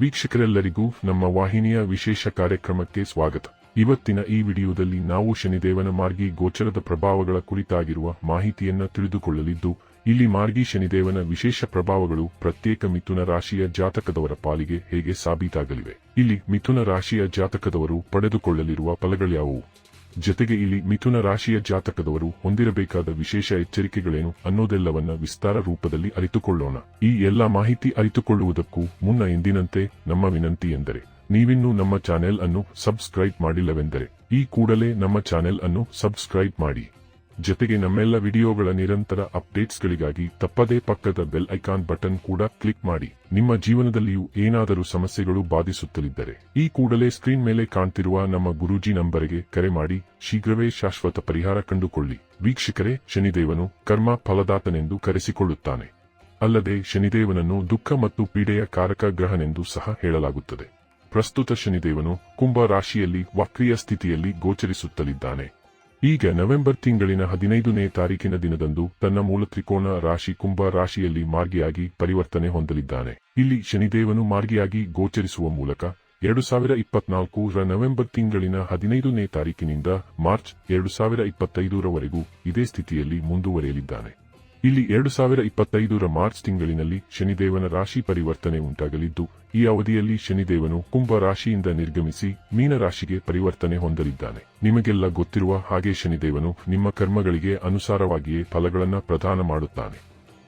ವೀಕ್ಷಕರೆಲ್ಲರಿಗೂ ನಮ್ಮ ವಾಹಿನಿಯ ವಿಶೇಷ ಕಾರ್ಯಕ್ರಮಕ್ಕೆ ಸ್ವಾಗತ. ಇವತ್ತಿನ ಈ ವಿಡಿಯೋದಲ್ಲಿ ನಾವು ಶನಿದೇವನ ಮಾರ್ಗಿ ಗೋಚರದ ಪ್ರಭಾವಗಳ ಕುರಿತಾಗಿರುವ ಮಾಹಿತಿಯನ್ನ ತಿಳಿದುಕೊಳ್ಳಲಿದ್ದು, ಇಲ್ಲಿ ಮಾರ್ಗಿ ಶನಿದೇವನ ವಿಶೇಷ ಪ್ರಭಾವಗಳು ಪ್ರತ್ಯೇಕ ಮಿಥುನ ರಾಶಿಯ ಜಾತಕದವರ ಪಾಲಿಗೆ ಹೇಗೆ ಸಾಬೀತಾಗಲಿವೆ. ಇಲ್ಲಿ ಮಿಥುನ ರಾಶಿಯ ಜಾತಕದವರು ಪಡೆದುಕೊಳ್ಳಲಿರುವ ಫಲಗಳ್ಯಾವುವು ಜೊತೆಗೆ ಇಲ್ಲಿ ಮಿಥುನ ರಾಶಿಯ ಜಾತಕದವರು ಹೊಂದಿರಬೇಕಾದ ವಿಶೇಷ ಎಚ್ಚರಿಕೆಗಳೇನು ಅನ್ನೋದೆಲ್ಲವನ್ನ ವಿಸ್ತಾರ ರೂಪದಲ್ಲಿ ಅರಿತುಕೊಳ್ಳೋಣ. ಈ ಎಲ್ಲಾ ಮಾಹಿತಿ ಅರಿತುಕೊಳ್ಳುವುದಕ್ಕೂ ಮುನ್ನ ಎಂದಿನಂತೆ ನಮ್ಮ ವಿನಂತಿ ಎಂದರೆ, ನೀವಿನ್ನೂ ನಮ್ಮ ಚಾನೆಲ್ ಅನ್ನು ಸಬ್ಸ್ಕ್ರೈಬ್ ಮಾಡಿಲ್ಲವೆಂದರೆ, ಈ ಕೂಡಲೇ ನಮ್ಮ ಚಾನೆಲ್ ಅನ್ನು ಸಬ್ಸ್ಕ್ರೈಬ್ ಮಾಡಿ. ಜೊತೆಗೆ ನಮ್ಮೆಲ್ಲ ವಿಡಿಯೋಗಳ ನಿರಂತರ ಅಪ್ಡೇಟ್ಸ್ಗಳಿಗಾಗಿ ತಪ್ಪದೇ ಪಕ್ಕದ ಬೆಲ್ ಐಕಾನ್ ಬಟನ್ ಕೂಡ ಕ್ಲಿಕ್ ಮಾಡಿ. ನಿಮ್ಮ ಜೀವನದಲ್ಲಿಯೂ ಏನಾದರೂ ಸಮಸ್ಯೆಗಳು ಬಾಧಿಸುತ್ತಲಿದ್ದರೆ ಈ ಕೂಡಲೇ ಸ್ಕ್ರೀನ್ ಮೇಲೆ ಕಾಣ್ತಿರುವ ನಮ್ಮ ಗುರೂಜಿ ನಂಬರಿಗೆ ಕರೆ ಮಾಡಿ ಶೀಘ್ರವೇ ಶಾಶ್ವತ ಪರಿಹಾರ ಕಂಡುಕೊಳ್ಳಿ. ವೀಕ್ಷಕರೇ, ಶನಿದೇವನು ಕರ್ಮ ಫಲದಾತನೆಂದು ಕರೆಸಿಕೊಳ್ಳುತ್ತಾನೆ. ಅಲ್ಲದೆ ಶನಿದೇವನನ್ನು ದುಃಖ ಮತ್ತು ಪೀಡೆಯ ಕಾರಕ ಗ್ರಹನೆಂದು ಸಹ ಹೇಳಲಾಗುತ್ತದೆ. ಪ್ರಸ್ತುತ ಶನಿದೇವನು ಕುಂಭ ರಾಶಿಯಲ್ಲಿ ವಕ್ರಿಯ ಸ್ಥಿತಿಯಲ್ಲಿ ಗೋಚರಿಸುತ್ತಲಿದ್ದಾನೆ. ಈಗ ನವೆಂಬರ್ ತಿಂಗಳಿನ ಹದಿನೈದನೇ ತಾರೀಕಿನ ದಿನದಂದು ತನ್ನ ಮೂಲ ತ್ರಿಕೋಣ ರಾಶಿ ಕುಂಭ ರಾಶಿಯಲ್ಲಿ ಮಾರ್ಗಿಯಾಗಿ ಪರಿವರ್ತನೆ ಹೊಂದಲಿದ್ದಾನೆ. ಇಲ್ಲಿ ಶನಿದೇವನು ಮಾರ್ಗಿಯಾಗಿ ಗೋಚರಿಸುವ ಮೂಲಕ ಎರಡು ಸಾವಿರ ಇಪ್ಪತ್ನಾಲ್ಕು ರ ನವೆಂಬರ್ ತಿಂಗಳಿನ ಹದಿನೈದನೇ ತಾರೀಕಿನಿಂದ ಮಾರ್ಚ್ ಎರಡು ಸಾವಿರ ಇಪ್ಪತ್ತೈದರವರೆಗೂ ಇದೇ ಸ್ಥಿತಿಯಲ್ಲಿ ಮುಂದುವರಿಯಲಿದ್ದಾನೆ. ಇಲ್ಲಿ ಎರಡು ಸಾವಿರ ಇಪ್ಪತ್ತೈದರ ಮಾರ್ಚ್ ತಿಂಗಳಿನಲ್ಲಿ ಶನಿದೇವನ ರಾಶಿ ಪರಿವರ್ತನೆ ಉಂಟಾಗಲಿದ್ದು, ಈ ಅವಧಿಯಲ್ಲಿ ಶನಿದೇವನು ಕುಂಭ ರಾಶಿಯಿಂದ ನಿರ್ಗಮಿಸಿ ಮೀನರಾಶಿಗೆ ಪರಿವರ್ತನೆ ಹೊಂದಲಿದ್ದಾನೆ. ನಿಮಗೆಲ್ಲ ಗೊತ್ತಿರುವ ಹಾಗೆ ಶನಿದೇವನು ನಿಮ್ಮ ಕರ್ಮಗಳಿಗೆ ಅನುಸಾರವಾಗಿಯೇ ಫಲಗಳನ್ನು ಪ್ರದಾನ ಮಾಡುತ್ತಾನೆ.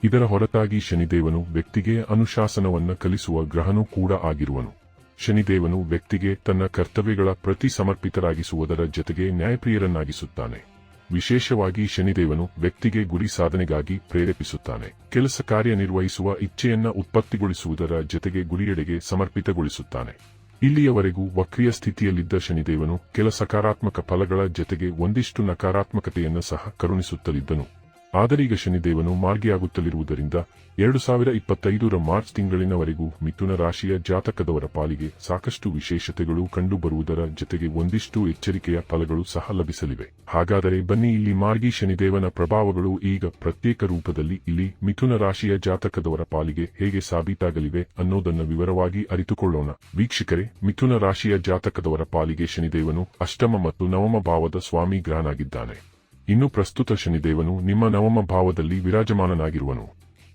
ಇದರ ಹೊರತಾಗಿ ಶನಿದೇವನು ವ್ಯಕ್ತಿಗೆ ಅನುಶಾಸನವನ್ನು ಕಲಿಸುವ ಗ್ರಹನೂ ಕೂಡ ಆಗಿರುವನು. ಶನಿದೇವನು ವ್ಯಕ್ತಿಗೆ ತನ್ನ ಕರ್ತವ್ಯಗಳ ಪ್ರತಿ ಸಮರ್ಪಿತರಾಗಿಸುವುದರ ಜೊತೆಗೆ ನ್ಯಾಯಪ್ರಿಯರನ್ನಾಗಿಸುತ್ತಾನೆ. ವಿಶೇಷವಾಗಿ ಶನಿದೇವನು ವ್ಯಕ್ತಿಗೆ ಗುರಿ ಸಾಧನೆಗಾಗಿ ಪ್ರೇರೇಪಿಸುತ್ತಾನೆ. ಕೆಲಸ ಕಾರ್ಯನಿರ್ವಹಿಸುವ ಇಚ್ಛೆಯನ್ನ ಉತ್ಪತ್ತಿಗೊಳಿಸುವುದರ ಜೊತೆಗೆ ಗುರಿಯೆಡೆಗೆ ಸಮರ್ಪಿತಗೊಳಿಸುತ್ತಾನೆ. ಇಲ್ಲಿಯವರೆಗೂ ವಕ್ರಿಯ ಸ್ಥಿತಿಯಲ್ಲಿದ್ದ ಶನಿದೇವನು ಕೆಲ ಸಕಾರಾತ್ಮಕ ಫಲಗಳ ಜೊತೆಗೆ ಒಂದಿಷ್ಟು ನಕಾರಾತ್ಮಕತೆಯನ್ನು ಸಹ ಕರುಣಿಸುತ್ತಲಿದ್ದನು. ಆದರೀಗ ಶನಿದೇವನು ಮಾರ್ಗಿಯಾಗುತ್ತಲಿರುವುದರಿಂದ ಎರಡು ಸಾವಿರ ಇಪ್ಪತ್ತೈದರ ಮಾರ್ಚ್ ತಿಂಗಳಿನವರೆಗೂ ಮಿಥುನ ರಾಶಿಯ ಜಾತಕದವರ ಪಾಲಿಗೆ ಸಾಕಷ್ಟು ವಿಶೇಷತೆಗಳು ಕಂಡುಬರುವುದರ ಜೊತೆಗೆ ಒಂದಿಷ್ಟು ಎಚ್ಚರಿಕೆಯ ಫಲಗಳು ಸಹ ಲಭಿಸಲಿವೆ. ಹಾಗಾದರೆ ಬನ್ನಿ ಇಲ್ಲಿ ಮಾರ್ಗಿ ಶನಿದೇವನ ಪ್ರಭಾವಗಳು ಈಗ ಪ್ರತ್ಯೇಕ ರೂಪದಲ್ಲಿ ಇಲ್ಲಿ ಮಿಥುನ ರಾಶಿಯ ಜಾತಕದವರ ಪಾಲಿಗೆ ಹೇಗೆ ಸಾಬೀತಾಗಲಿವೆ ಅನ್ನೋದನ್ನು ವಿವರವಾಗಿ ಅರಿತುಕೊಳ್ಳೋಣ. ವೀಕ್ಷಕರೇ, ಮಿಥುನ ರಾಶಿಯ ಜಾತಕದವರ ಪಾಲಿಗೆ ಶನಿದೇವನು ಅಷ್ಟಮ ಮತ್ತು ನವಮ ಭಾವದ ಸ್ವಾಮಿ ಗ್ರಹನಾಗಿದ್ದಾನೆ. ಇನ್ನು ಪ್ರಸ್ತುತ ಶನಿದೇವನು ನಿಮ್ಮ ನವಮ ಭಾವದಲ್ಲಿ ವಿರಾಜಮಾನನಾಗಿರುವನು.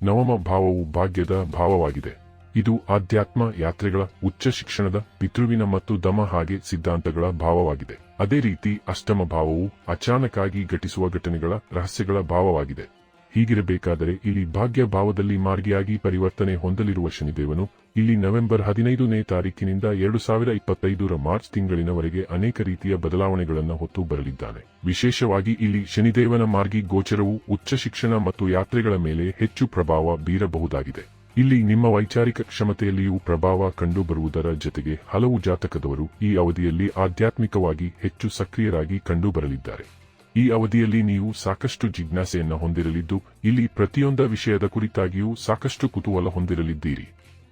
ನವಮ ಭಾವವು ಭಾಗ್ಯದ ಭಾವವಾಗಿದೆ. ಇದು ಆಧ್ಯಾತ್ಮ ಯಾತ್ರೆಗಳ ಉಚ್ಚ ಶಿಕ್ಷಣದ ಪಿತೃವಿನ ಮತ್ತು ದಮ ಹಾಗೆ ಸಿದ್ಧಾಂತಗಳ ಭಾವವಾಗಿದೆ. ಅದೇ ರೀತಿ ಅಷ್ಟಮ ಭಾವವು ಅಚಾನಕ್ಕಾಗಿ ಘಟಿಸುವ ಘಟನೆಗಳ ರಹಸ್ಯಗಳ ಭಾವವಾಗಿದೆ. ಹೀಗಿರಬೇಕಾದರೆ ಇಲ್ಲಿ ಭಾಗ್ಯ ಭಾವದಲ್ಲಿ ಮಾರ್ಗಿಯಾಗಿ ಪರಿವರ್ತನೆ ಹೊಂದಲಿರುವ ಶನಿದೇವನು ಇಲ್ಲಿ ನವೆಂಬರ್ ಹದಿನೈದನೇ ತಾರೀಕಿನಿಂದ ಎರಡು ಸಾವಿರ ಇಪ್ಪತ್ತೈದರ ಮಾರ್ಚ್ ತಿಂಗಳಿನವರೆಗೆ ಅನೇಕ ರೀತಿಯ ಬದಲಾವಣೆಗಳನ್ನು ಹೊತ್ತು ಬರಲಿದ್ದಾನೆ. ವಿಶೇಷವಾಗಿ ಇಲ್ಲಿ ಶನಿದೇವನ ಮಾರ್ಗಿ ಗೋಚರವು ಉಚ್ಚ ಶಿಕ್ಷಣ ಮತ್ತು ಯಾತ್ರೆಗಳ ಮೇಲೆ ಹೆಚ್ಚು ಪ್ರಭಾವ ಬೀರಬಹುದಾಗಿದೆ. ಇಲ್ಲಿ ನಿಮ್ಮ ವೈಚಾರಿಕ ಕ್ಷಮತೆಯಲ್ಲಿಯೂ ಪ್ರಭಾವ ಕಂಡುಬರುವುದರ ಜೊತೆಗೆ ಹಲವು ಜಾತಕದವರು ಈ ಅವಧಿಯಲ್ಲಿ ಆಧ್ಯಾತ್ಮಿಕವಾಗಿ ಹೆಚ್ಚು ಸಕ್ರಿಯರಾಗಿ ಕಂಡುಬರಲಿದ್ದಾರೆ. ಈ ಅವಧಿಯಲ್ಲಿ ನೀವು ಸಾಕಷ್ಟು ಜಿಜ್ಞಾಸೆಯನ್ನು ಹೊಂದಿರಲಿದ್ದು, ಇಲ್ಲಿ ಪ್ರತಿಯೊಂದ ವಿಷಯದ ಕುರಿತಾಗಿಯೂ ಸಾಕಷ್ಟು ಕುತೂಹಲ ಹೊಂದಿರಲಿದ್ದೀರಿ.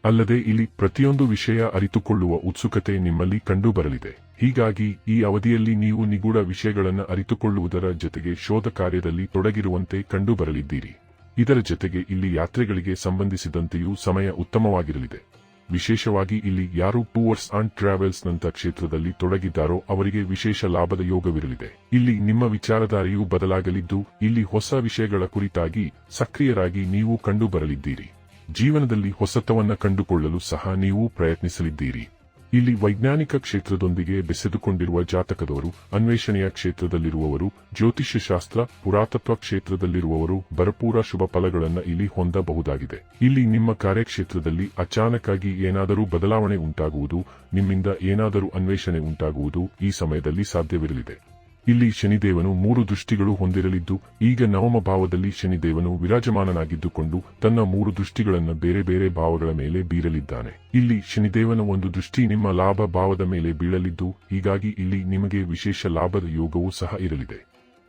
ಅಲ್ಲದೆ ಇಲ್ಲಿ ಪ್ರತಿಯೊಂದು ವಿಷಯ ಅರಿತುಕೊಳ್ಳುವ ಉತ್ಸುಕತೆ ನಿಮ್ಮಲ್ಲಿ ಕಂಡುಬರಲಿದೆ. ಹೀಗಾಗಿ, ಈ ಅವಧಿಯಲ್ಲಿ ನೀವು ನಿಗೂಢ ವಿಷಯಗಳನ್ನು ಅರಿತುಕೊಳ್ಳುವುದರ ಜೊತೆಗೆ ಶೋಧ ಕಾರ್ಯದಲ್ಲಿ ತೊಡಗಿರುವಂತೆ ಕಂಡುಬರಲಿದ್ದೀರಿ. ಇದರ ಜೊತೆಗೆ ಇಲ್ಲಿ ಯಾತ್ರೆಗಳಿಗೆ ಸಂಬಂಧಿಸಿದಂತೆಯೂ ಸಮಯ ಉತ್ತಮವಾಗಿರಲಿದೆ. ವಿಶೇಷವಾಗಿ ಇಲ್ಲಿ ಯಾರು ಟೂರ್ಸ್ ಅಂಡ್ ಟ್ರಾವೆಲ್ಸ್ ನಂತ ಕ್ಷೇತ್ರದಲ್ಲಿ ತೊಡಗಿದ್ದಾರೋ ಅವರಿಗೆ ವಿಶೇಷ ಲಾಭದ ಯೋಗವಿರಲಿದೆ. ಇಲ್ಲಿ ನಿಮ್ಮ ವಿಚಾರಧಾರೆಯೂ ಬದಲಾಗಲಿದ್ದು, ಇಲ್ಲಿ ಹೊಸ ವಿಷಯಗಳ ಕುರಿತಾಗಿ ಸಕ್ರಿಯರಾಗಿ ನೀವು ಕಂಡುಬರಲಿದ್ದೀರಿ. ಜೀವನದಲ್ಲಿ ಹೊಸತವನ್ನ ಕಂಡುಕೊಳ್ಳಲು ಸಹ ನೀವು ಪ್ರಯತ್ನಿಸಲಿದ್ದೀರಿ. ಇಲ್ಲಿ ವೈಜ್ಞಾನಿಕ ಕ್ಷೇತ್ರದೊಂದಿಗೆ ಬೆಸೆದುಕೊಂಡಿರುವ ಜಾತಕದವರು, ಅನ್ವೇಷಣೆಯ ಕ್ಷೇತ್ರದಲ್ಲಿರುವವರು ಜ್ಯೋತಿಷ್ಯ ಶಾಸ್ತ್ರ ಪುರಾತತ್ವ ಕ್ಷೇತ್ರದಲ್ಲಿರುವವರು ಭರಪೂರ ಶುಭ ಫಲಗಳನ್ನು ಇಲ್ಲಿ ಹೊಂದಬಹುದಾಗಿದೆ. ಇಲ್ಲಿ ನಿಮ್ಮ ಕಾರ್ಯಕ್ಷೇತ್ರದಲ್ಲಿ ಅಚಾನಕ್ಕಾಗಿ ಏನಾದರೂ ಬದಲಾವಣೆ ಉಂಟಾಗುವುದು, ನಿಮ್ಮಿಂದ ಏನಾದರೂ ಅನ್ವೇಷಣೆ ಉಂಟಾಗುವುದು ಈ ಸಮಯದಲ್ಲಿ ಸಾಧ್ಯವಿರಲಿದೆ. ಇಲ್ಲಿ ಶನಿದೇವನು ಮೂರು ದೃಷ್ಟಿಗಳು ಹೊಂದಿರಲಿದ್ದು, ಈಗ ನವಮ ಭಾವದಲ್ಲಿ ಶನಿದೇವನು ವಿರಾಜಮಾನನಾಗಿದ್ದುಕೊಂಡು ತನ್ನ ಮೂರು ದೃಷ್ಟಿಗಳನ್ನು ಬೇರೆ ಬೇರೆ ಭಾವಗಳ ಮೇಲೆ ಬೀರಲಿದ್ದಾನೆ. ಇಲ್ಲಿ ಶನಿದೇವನ ಒಂದು ದೃಷ್ಟಿ ನಿಮ್ಮ ಲಾಭ ಭಾವದ ಮೇಲೆ ಬೀಳಲಿದ್ದು, ಹೀಗಾಗಿ ಇಲ್ಲಿ ನಿಮಗೆ ವಿಶೇಷ ಲಾಭದ ಯೋಗವೂ ಸಹ ಇರಲಿದೆ.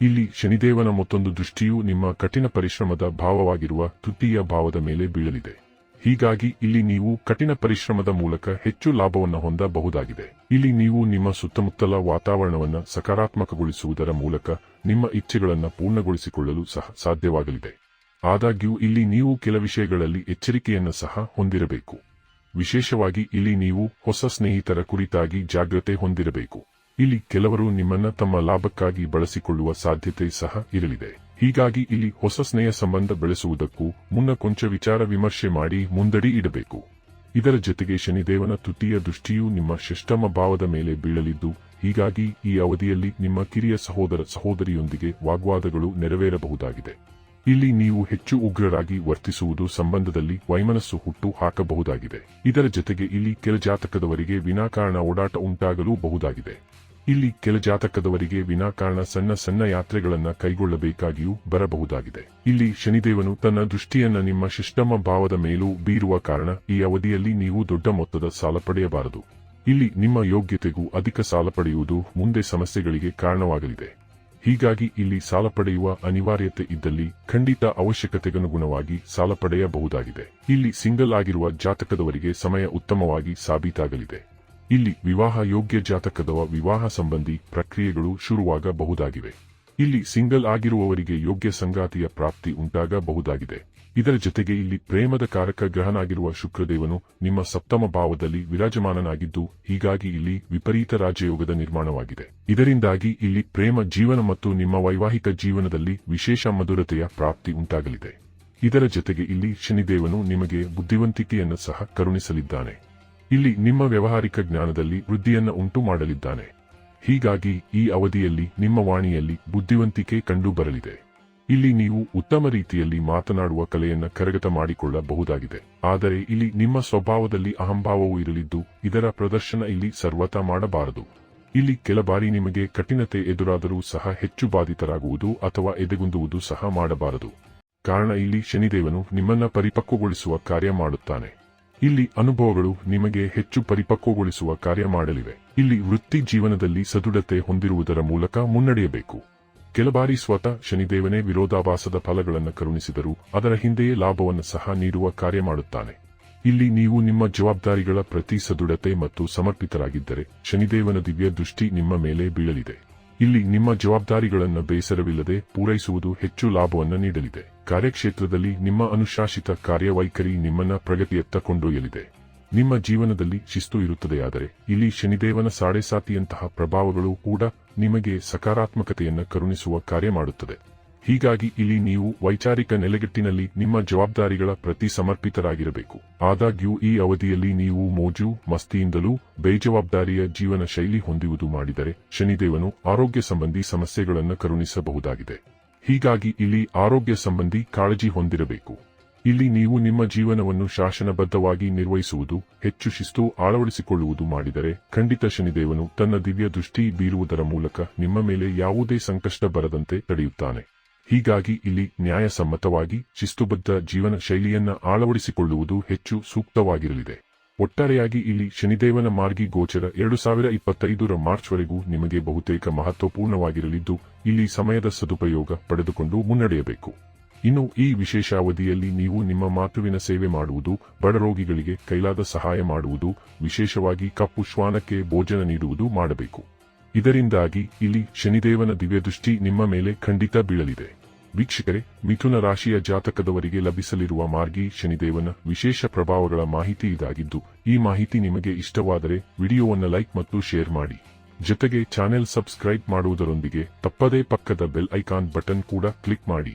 ಇಲ್ಲಿ ಶನಿದೇವನ ಮತ್ತೊಂದು ದೃಷ್ಟಿಯು ನಿಮ್ಮ ಕಠಿಣ ಪರಿಶ್ರಮದ ಭಾವವಾಗಿರುವ ತೃತೀಯ ಭಾವದ ಮೇಲೆ ಬೀಳಲಿದೆ. ಹೀಗಾಗಿ ಇಲ್ಲಿ ನೀವು ಕಠಿಣ ಪರಿಶ್ರಮದ ಮೂಲಕ ಹೆಚ್ಚು ಲಾಭವನ್ನು ಹೊಂದಬಹುದಾಗಿದೆ. ಇಲ್ಲಿ ನೀವು ನಿಮ್ಮ ಸುತ್ತಮುತ್ತಲ ವಾತಾವರಣವನ್ನು ಸಕಾರಾತ್ಮಕಗೊಳಿಸುವುದರ ಮೂಲಕ ನಿಮ್ಮ ಇಚ್ಛೆಗಳನ್ನು ಪೂರ್ಣಗೊಳಿಸಿಕೊಳ್ಳಲು ಸಹ ಸಾಧ್ಯವಾಗಲಿದೆ. ಆದಾಗ್ಯೂ ಇಲ್ಲಿ ನೀವು ಕೆಲ ವಿಷಯಗಳಲ್ಲಿ ಎಚ್ಚರಿಕೆಯನ್ನು ಸಹ ಹೊಂದಿರಬೇಕು. ವಿಶೇಷವಾಗಿ ಇಲ್ಲಿ ನೀವು ಹೊಸ ಸ್ನೇಹಿತರ ಕುರಿತಾಗಿ ಜಾಗ್ರತೆ ಹೊಂದಿರಬೇಕು. ಇಲ್ಲಿ ಕೆಲವರು ನಿಮ್ಮನ್ನ ತಮ್ಮ ಲಾಭಕ್ಕಾಗಿ ಬಳಸಿಕೊಳ್ಳುವ ಸಾಧ್ಯತೆ ಸಹ ಇರಲಿದೆ. ಹೀಗಾಗಿ ಇಲ್ಲಿ ಹೊಸ ಸ್ನೇಹ ಸಂಬಂಧ ಬೆಳೆಸುವುದಕ್ಕೂ ಮುನ್ನ ಕೊಂಚ ವಿಚಾರ ವಿಮರ್ಶೆ ಮಾಡಿ ಮುಂದಡಿ ಇಡಬೇಕು. ಇದರ ಜೊತೆಗೆ ಶನಿದೇವನ ತೃತೀಯ ದೃಷ್ಟಿಯು ನಿಮ್ಮ ಶಿಷ್ಟಮ ಭಾವದ ಮೇಲೆ ಬೀಳಲಿದ್ದು, ಹೀಗಾಗಿ ಈ ಅವಧಿಯಲ್ಲಿ ನಿಮ್ಮ ಕಿರಿಯ ಸಹೋದರ ಸಹೋದರಿಯೊಂದಿಗೆ ವಾಗ್ವಾದಗಳು ನೆರವೇರಬಹುದಾಗಿದೆ. ಇಲ್ಲಿ ನೀವು ಹೆಚ್ಚು ಉಗ್ರರಾಗಿ ವರ್ತಿಸುವುದು ಸಂಬಂಧದಲ್ಲಿ ವೈಮನಸ್ಸು ಹುಟ್ಟು ಹಾಕಬಹುದಾಗಿದೆ. ಇದರ ಜೊತೆಗೆ ಇಲ್ಲಿ ಕೆಲ ಜಾತಕದವರಿಗೆ ವಿನಾಕಾರಣ ಓಡಾಟ ಉಂಟಾಗಲೂ ಬಹುದಾಗಿದೆ. ಇಲ್ಲಿ ಕೆಲ ಜಾತಕದವರಿಗೆ ವಿನಾಕಾರಣ ಸಣ್ಣ ಸಣ್ಣ ಯಾತ್ರೆಗಳನ್ನ ಕೈಗೊಳ್ಳಬೇಕಾಗಿಯೂ ಬರಬಹುದಾಗಿದೆ. ಇಲ್ಲಿ ಶನಿದೇವನು ತನ್ನ ದೃಷ್ಟಿಯನ್ನ ನಿಮ್ಮ ಶಿಷ್ಟಮ ಭಾವದ ಮೇಲೂ ಬೀರುವ ಕಾರಣ ಈ ಅವಧಿಯಲ್ಲಿ ನೀವು ದೊಡ್ಡ ಮೊತ್ತದ ಸಾಲ ಪಡೆಯಬಾರದು. ಇಲ್ಲಿ ನಿಮ್ಮ ಯೋಗ್ಯತೆಗೂ ಅಧಿಕ ಸಾಲ ಪಡೆಯುವುದು ಮುಂದೆ ಸಮಸ್ಯೆಗಳಿಗೆ ಕಾರಣವಾಗಲಿದೆ. ಹೀಗಾಗಿ ಇಲ್ಲಿ ಸಾಲ ಪಡೆಯುವ ಅನಿವಾರ್ಯತೆ ಇದ್ದಲ್ಲಿ ಖಂಡಿತ ಅವಶ್ಯಕತೆಗನುಗುಣವಾಗಿ ಸಾಲ ಪಡೆಯಬಹುದಾಗಿದೆ. ಇಲ್ಲಿ ಸಿಂಗಲ್ ಆಗಿರುವ ಜಾತಕದವರಿಗೆ ಸಮಯ ಉತ್ತಮವಾಗಿ ಸಾಬೀತಾಗಲಿದೆ. ಇಲ್ಲಿ ವಿವಾಹ ಯೋಗ್ಯ ಜಾತಕದವ ವಿವಾಹ ಸಂಬಂಧಿ ಪ್ರಕ್ರಿಯೆಗಳು ಶುರುವಾಗಬಹುದಾಗಿವೆ. ಇಲ್ಲಿ ಸಿಂಗಲ್ ಆಗಿರುವವರಿಗೆ ಯೋಗ್ಯ ಸಂಗಾತಿಯ ಪ್ರಾಪ್ತಿ ಉಂಟಾಗಬಹುದಾಗಿದೆ. ಇದರ ಜೊತೆಗೆ ಇಲ್ಲಿ ಪ್ರೇಮದ ಕಾರಕ ಗ್ರಹನಾಗಿರುವ ಶುಕ್ರದೇವನು ನಿಮ್ಮ ಸಪ್ತಮ ಭಾವದಲ್ಲಿ ವಿರಾಜಮಾನನಾಗಿದ್ದು, ಹೀಗಾಗಿ ಇಲ್ಲಿ ವಿಪರೀತ ರಾಜಯೋಗದ ನಿರ್ಮಾಣವಾಗಿದೆ. ಇದರಿಂದಾಗಿ ಇಲ್ಲಿ ಪ್ರೇಮ ಜೀವನ ಮತ್ತು ನಿಮ್ಮ ವೈವಾಹಿಕ ಜೀವನದಲ್ಲಿ ವಿಶೇಷ ಮಧುರತೆಯ ಪ್ರಾಪ್ತಿ ಉಂಟಾಗಲಿದೆ. ಇದರ ಜೊತೆಗೆ ಇಲ್ಲಿ ಶನಿದೇವನು ನಿಮಗೆ ಬುದ್ಧಿವಂತಿಕೆಯನ್ನು ಸಹ ಕರುಣಿಸಲಿದ್ದಾನೆ. ಇಲ್ಲಿ ನಿಮ್ಮ ವ್ಯವಹಾರಿಕ ಜ್ಞಾನದಲ್ಲಿ ವೃದ್ಧಿಯನ್ನು ಉಂಟು ಮಾಡಲಿದ್ದಾನೆ. ಹೀಗಾಗಿ ಈ ಅವಧಿಯಲ್ಲಿ ನಿಮ್ಮ ವಾಣಿಯಲ್ಲಿ ಬುದ್ಧಿವಂತಿಕೆ ಕಂಡು ಬರಲಿದೆ. ಇಲ್ಲಿ ನೀವು ಉತ್ತಮ ರೀತಿಯಲ್ಲಿ ಮಾತನಾಡುವ ಕಲೆಯನ್ನ ಕರಗತ ಮಾಡಿಕೊಳ್ಳಬಹುದಾಗಿದೆ. ಆದರೆ ಇಲ್ಲಿ ನಿಮ್ಮ ಸ್ವಭಾವದಲ್ಲಿ ಅಹಂಭಾವವೂ ಇರಲಿದ್ದು, ಇದರ ಪ್ರದರ್ಶನ ಇಲ್ಲಿ ಸರ್ವತಾ ಮಾಡಬಾರದು. ಇಲ್ಲಿ ಕೆಲ ಬಾರಿ ನಿಮಗೆ ಕಠಿಣತೆ ಎದುರಾದರೂ ಸಹ ಹೆಚ್ಚು ಬಾಧಿತರಾಗುವುದು ಅಥವಾ ಎದೆಗುಂದುವುದು ಸಹ ಮಾಡಬಾರದು. ಕಾರಣ ಇಲ್ಲಿ ಶನಿದೇವನು ನಿಮ್ಮನ್ನ ಪರಿಪಕ್ವಗೊಳಿಸುವ ಕಾರ್ಯ ಮಾಡುತ್ತಾನೆ. ಇಲ್ಲಿ ಅನುಭವಗಳು ನಿಮಗೆ ಹೆಚ್ಚು ಪರಿಪಕ್ವಗೊಳಿಸುವ ಕಾರ್ಯ ಮಾಡಲಿವೆ. ಇಲ್ಲಿ ವೃತ್ತಿ ಜೀವನದಲ್ಲಿ ಸದೃಢತೆ ಹೊಂದಿರುವುದರ ಮೂಲಕ ಮುನ್ನಡೆಯಬೇಕು. ಕೆಲ ಬಾರಿ ಸ್ವತಃ ಶನಿದೇವನೇ ವಿರೋಧಾಭಾಸದ ಫಲಗಳನ್ನು ಕರುಣಿಸಿದರೂ ಅದರ ಹಿಂದೆಯೇ ಲಾಭವನ್ನು ಸಹ ನೀಡುವ ಕಾರ್ಯ ಮಾಡುತ್ತಾನೆ. ಇಲ್ಲಿ ನೀವು ನಿಮ್ಮ ಜವಾಬ್ದಾರಿಗಳ ಪ್ರತಿ ಸದೃಢತೆ ಮತ್ತು ಸಮರ್ಪಿತರಾಗಿದ್ದರೆ ಶನಿದೇವನ ದಿವ್ಯ ದೃಷ್ಟಿ ನಿಮ್ಮ ಮೇಲೆ ಬೀಳಲಿದೆ. ಇಲ್ಲಿ ನಿಮ್ಮ ಜವಾಬ್ದಾರಿಗಳನ್ನು ಬೇಸರವಿಲ್ಲದೆ ಪೂರೈಸುವುದು ಹೆಚ್ಚು ಲಾಭವನ್ನು ನೀಡಲಿದೆ. ಕಾರ್ಯಕ್ಷೇತ್ರದಲ್ಲಿ ನಿಮ್ಮ ಅನುಶಾಸಿತ ಕಾರ್ಯವೈಖರಿ ನಿಮ್ಮನ್ನ ಪ್ರಗತಿಯತ್ತ ಕೊಂಡೊಯ್ಯಲಿದೆ. ನಿಮ್ಮ ಜೀವನದಲ್ಲಿ ಶಿಸ್ತು ಇರುತ್ತದೆಯಾದರೆ ಇಲ್ಲಿ ಶನಿದೇವನ ಸಾಡೆಸಾತಿಯಂತಹ ಪ್ರಭಾವಗಳು ಕೂಡ ನಿಮಗೆ ಸಕಾರಾತ್ಮಕತೆಯನ್ನು ಕರುಣಿಸುವ ಕಾರ್ಯ ಮಾಡುತ್ತದೆ. ಹೀಗಾಗಿ ಇಲ್ಲಿ ನೀವು ವೈಚಾರಿಕ ನೆಲೆಗಟ್ಟಿನಲ್ಲಿ ನಿಮ್ಮ ಜವಾಬ್ದಾರಿಗಳ ಪ್ರತಿ ಸಮರ್ಪಿತರಾಗಿರಬೇಕು. ಆದಾಗ್ಯೂ ಈ ಅವಧಿಯಲ್ಲಿ ನೀವು ಮೋಜು, ಮಸ್ತಿಯಿಂದಲೂ ಬೇಜವಾಬ್ದಾರಿಯ ಜೀವನ ಶೈಲಿ ಹೊಂದುವುದು ಮಾಡಿದರೆ ಶನಿದೇವನು ಆರೋಗ್ಯ ಸಂಬಂಧಿ ಸಮಸ್ಯೆಗಳನ್ನು ಕರುಣಿಸಬಹುದಾಗಿದೆ. ಹೀಗಾಗಿ ಇಲ್ಲಿ ಆರೋಗ್ಯ ಸಂಬಂಧಿ ಕಾಳಜಿ ಹೊಂದಿರಬೇಕು. ಇಲ್ಲಿ ನೀವು ನಿಮ್ಮ ಜೀವನವನ್ನು ಶಾಸನಬದ್ಧವಾಗಿ ನಿರ್ವಹಿಸುವುದು, ಹೆಚ್ಚು ಶಿಸ್ತು ಅಳವಡಿಸಿಕೊಳ್ಳುವುದು ಮಾಡಿದರೆ ಖಂಡಿತ ಶನಿದೇವನು ತನ್ನ ದಿವ್ಯ ದೃಷ್ಟಿ ಬೀರುವುದರ ಮೂಲಕ ನಿಮ್ಮ ಮೇಲೆ ಯಾವುದೇ ಸಂಕಷ್ಟ ಬರದಂತೆ ತಡೆಯುತ್ತಾನೆ. ಹೀಗಾಗಿ ಇಲ್ಲಿ ನ್ಯಾಯಸಮ್ಮತವಾಗಿ ಶಿಸ್ತುಬದ್ಧ ಜೀವನ ಶೈಲಿಯನ್ನ ಅಳವಡಿಸಿಕೊಳ್ಳುವುದು ಹೆಚ್ಚು ಸೂಕ್ತವಾಗಿರಲಿದೆ. ಒಟ್ಟಾರೆಯಾಗಿ ಇಲ್ಲಿ ಶನಿದೇವನ ಮಾರ್ಗಿ ಗೋಚರ ಎರಡು ಸಾವಿರ ಇಪ್ಪತ್ತೈದರ ಮಾರ್ಚ್ವರೆಗೂ ನಿಮಗೆ ಬಹುತೇಕ ಮಹತ್ವಪೂರ್ಣವಾಗಿರಲಿದ್ದು, ಇಲ್ಲಿ ಸಮಯದ ಸದುಪಯೋಗ ಪಡೆದುಕೊಂಡು ಮುನ್ನಡೆಯಬೇಕು. ಇನ್ನು ಈ ವಿಶೇಷ ಅವಧಿಯಲ್ಲಿ ನೀವು ನಿಮ್ಮ ಮಾತುವಿನ ಸೇವೆ ಮಾಡುವುದು ಬಡರೋಗಿಗಳಿಗೆ ಕೈಲಾದ ಸಹಾಯ ಮಾಡುವುದು, ವಿಶೇಷವಾಗಿ ಕಪ್ಪು ಶ್ವಾನಕ್ಕೆ ಭೋಜನ ನೀಡುವುದು ಮಾಡಬೇಕು. ಇದರಿಂದಾಗಿ ಇಲ್ಲಿ ಶನಿದೇವನ ದಿವ್ಯದೃಷ್ಟಿ ನಿಮ್ಮ ಮೇಲೆ ಖಂಡಿತ ಬೀಳಲಿದೆ. ವೀಕ್ಷಕರೇ, ಮಿಥುನ ರಾಶಿಯ ಜಾತಕದವರಿಗೆ ಲಭಿಸಲಿರುವ ಮಾರ್ಗಿ ಶನಿದೇವನ ವಿಶೇಷ ಪ್ರಭಾವಗಳ ಮಾಹಿತಿ ಇದಾಗಿದ್ದು, ಈ ಮಾಹಿತಿ ನಿಮಗೆ ಇಷ್ಟವಾದರೆ ವಿಡಿಯೋವನ್ನು ಲೈಕ್ ಮತ್ತು ಶೇರ್ ಮಾಡಿ. ಜೊತೆಗೆ ಚಾನೆಲ್ ಸಬ್ಸ್ಕ್ರೈಬ್ ಮಾಡುವುದರೊಂದಿಗೆ ತಪ್ಪದೇ ಪಕ್ಕದ ಬೆಲ್ ಐಕಾನ್ ಬಟನ್ ಕೂಡ ಕ್ಲಿಕ್ ಮಾಡಿ.